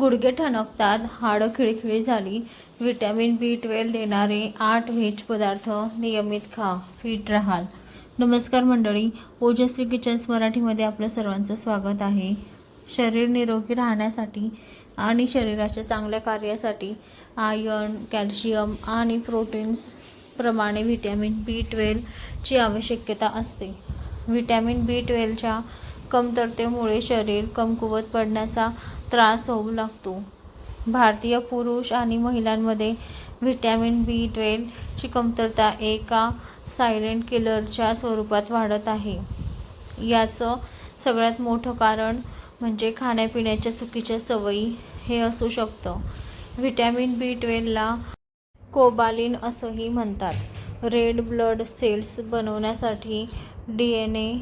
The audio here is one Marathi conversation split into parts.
गुडघे ठणकतात हाडं खिळखिळी झाली. व्हिटॅमिन बी ट्वेल्व देणारे आठ व्हेज पदार्थ नियमित खा फिट राहाल. नमस्कार मंडळी ओजस्वी किचन्स मराठीमध्ये आपलं सर्वांचं स्वागत आहे. शरीर निरोगी राहण्यासाठी आणि शरीराच्या चांगल्या कार्यासाठी आयर्न कॅल्शियम आणि प्रोटीन्स प्रमाणे व्हिटॅमिन बी ट्वेल्वची आवश्यकता असते. व्हिटॅमिन बी ट्वेल्वच्या कमतरतेमुळे शरीर कमकुवत पडण्याचा त्रास होऊ लागतो. भारतीय पुरुष आणि महिलांमध्ये व्हिटॅमिन बी ट्वेल्वची कमतरता एका सायलेंट किलरच्या स्वरूपात वाढत आहे. याचं सगळ्यात मोठं कारण म्हणजे खाण्यापिण्याच्या चुकीच्या सवयी हे असू शकतं. व्हिटॅमिन बी ट्वेल्वला कोबालिन असंही म्हणतात. रेड ब्लड सेल्स बनवण्यासाठी डी एन ए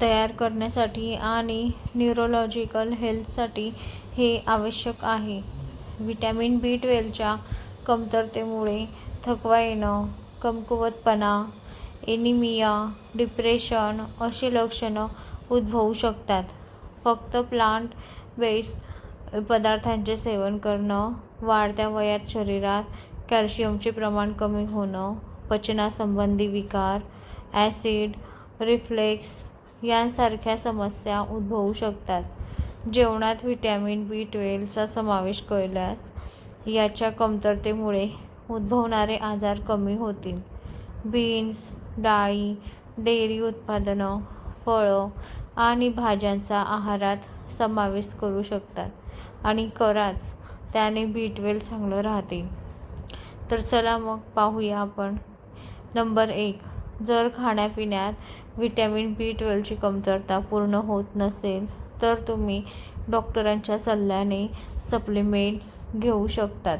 तयार करण्यासाठी आणि न्यूरोलॉजिकल हेल्थसाठी हे आवश्यक आहे. व्हिटॅमिन बी ट्वेलच्या कमतरतेमुळे थकवा येणं कमकुवतपणा एनिमिया डिप्रेशन अशी लक्षणं उद्भवू शकतात. फक्त प्लांट बेस्ड पदार्थांचे सेवन करणं वाढत्या वयात शरीरात कॅल्शियमचे प्रमाण कमी होणं पचनासंबंधी विकार ॲसिड रिफ्लेक्स यांसारख्या समस्या उद्भवू शकतात. जेवणात व्हिटॅमिन बी ट्वेल्वचा समावेश केल्यास याच्या कमतरतेमुळे उद्भवणारे आजार कमी होतील. बीन्स डाळी डेअरी उत्पादनं फळं आणि भाज्यांचा आहारात समावेश करू शकतात आणि कराच त्याने बी ट्वेल्व चांगलं राहते. तर चला मग पाहूया आपण नंबर एक. जर खाण्यापिण्यात व्हिटॅमिन बी ट्वेल्वची कमतरता पूर्ण होत नसेल तर तुम्ही डॉक्टरांच्या सल्ल्याने सप्लिमेंट्स घेऊ शकतात.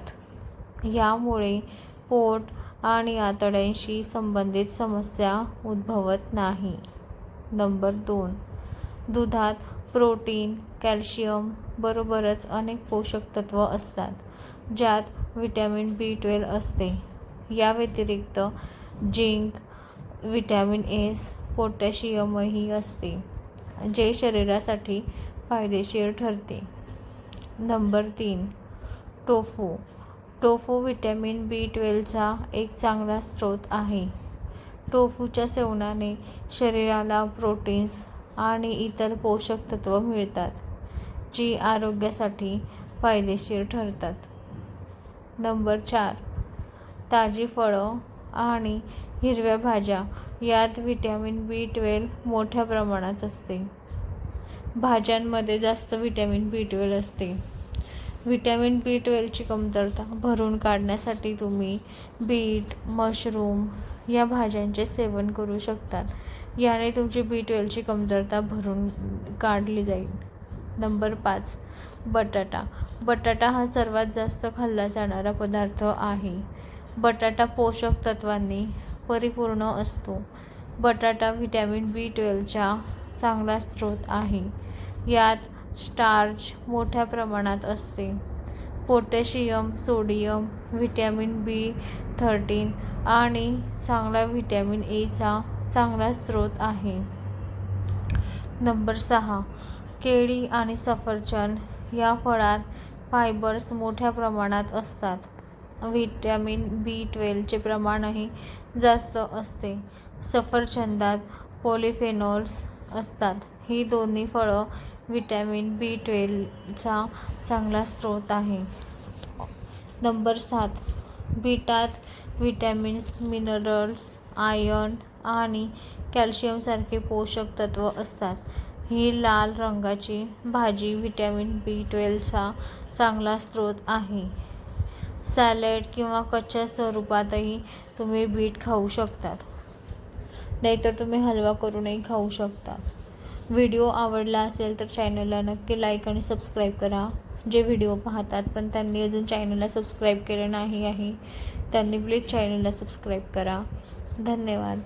यामुळे पोट आणि आतड्यांशी संबंधित समस्या उद्भवत नाही. नंबर दोन दुधात प्रोटीन कॅल्शियम बरोबरच अनेक पोषक तत्व असतात ज्यात व्हिटॅमिन बी ट्वेल्व असते. या व्यतिरिक्त झिंक व्हिटॅमिन एस पोटॅशियमही असते जे शरीरासाठी फायदेशीर ठरते. नंबर तीन टोफू. टोफू व्हिटॅमिन बी ट्वेल्वचा एक चांगला स्रोत आहे. टोफूच्या सेवनाने शरीराला प्रोटीन्स आणि इतर पोषक तत्व मिळतात जी आरोग्यासाठी फायदेशीर ठरतात. नंबर चार ताजी फळं. आणि हिरव्या भाज्या यात व्हिटॅमिन बी ट्वेल्व मोठ्या प्रमाणात असते. भाज्यांमध्ये जास्त व्हिटॅमिन बी ट्वेल्व असते. व्हिटॅमिन बी ट्वेल्वची कमतरता भरून काढण्यासाठी तुम्ही बीट मशरूम या भाज्यांचे सेवन करू शकतात. याने तुमची बी ट्वेल्वची कमतरता भरून काढली जाईल. नंबर पाच बटाटा. बटाटा हा सर्वात जास्त खाल्ला जाणारा पदार्थ आहे. बटाटा पोषक तत्वांनी परिपूर्ण असतो. बटाटा व्हिटॅमिन बी ट्वेल्वचा चांगला स्रोत आहे. यात स्टार्च मोठ्या प्रमाणात असते. Potassium sodium vitamin B thirteen आणि चांगला व्हिटॅमिन एचा चांगला स्रोत आहे. नंबर सहा केळी आणि सफरचंद या फळात फायबर्स मोठ्या प्रमाणात असतात. व्हिटॅमिन बी ट्वेल्वचे प्रमाणही जास्त असते. सफरचंदात पॉलिफेनॉल्स असतात. ही दोन्ही फळं व्हिटॅमिन बी ट्वेल्वचा चांगला स्रोत आहे. नंबर सात बीटात व्हिटॅमिन्स मिनरल्स आयर्न आणि कॅल्शियमसारखे पोषक तत्व असतात. ही लाल रंगाची भाजी व्हिटॅमिन बी ट्वेल्वचा चांगला स्रोत आहे. सॅलड किंवा कच्च्या स्वरूपातही तुम्ही बीट खाऊ शकतात. नाहीतर तुम्ही हलवा करूनही खाऊ शकता. व्हिडिओ आवडला असेल तर चॅनलला नक्की लाईक आणि सबस्क्राईब करा. जे व्हिडिओ पाहतात पण त्यांनी अजून चॅनलला सबस्क्राईब केलं नाही आहे त्यांनी प्लीज चॅनलला सबस्क्राईब करा. धन्यवाद.